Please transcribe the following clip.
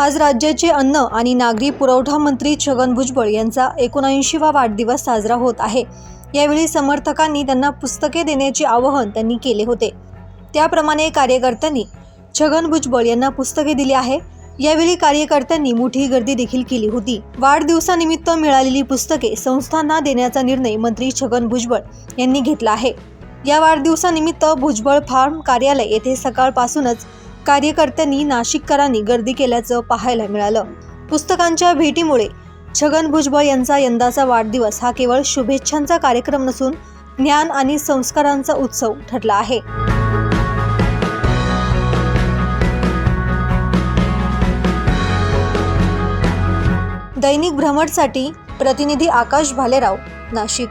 आज राज्याचे अन्न आणि नागरी पुरवठा मंत्री छगन भुजबळ यांचा एकोणऐंशीवा वाढदिवस साजरा होत आहे. यावेळी समर्थकांनी त्यांना पुस्तके देण्याचे आवाहन त्यांनी केले होते. त्याप्रमाणे कार्यकर्त्यांनी छगन भुजबळ यांना पुस्तके दिली आहे. यावेळी कार्यकर्त्यांनी मोठी गर्दी देखील केली होती. वाढदिवसानिमित्त मिळालेली पुस्तके संस्थांना देण्याचा निर्णय मंत्री छगन भुजबळ यांनी घेतला आहे. या वाढदिवसानिमित्त भुजबळ फार्म कार्यालय येथे सकाळपासूनच कार्यकर्त्यांनी नाशिककरांनी गर्दी केल्याचं पाहायला मिळालं. पुस्तकांच्या भेटीमुळे छगन भुजबळ यांचा यंदाचा वाढदिवस हा केवळ शुभेच्छांचा कार्यक्रम नसून ज्ञान आणि संस्कारांचा उत्सव ठरला आहे. दैनिक भ्रमणसाठी प्रतिनिधी आकाश भालेराव नाशिक.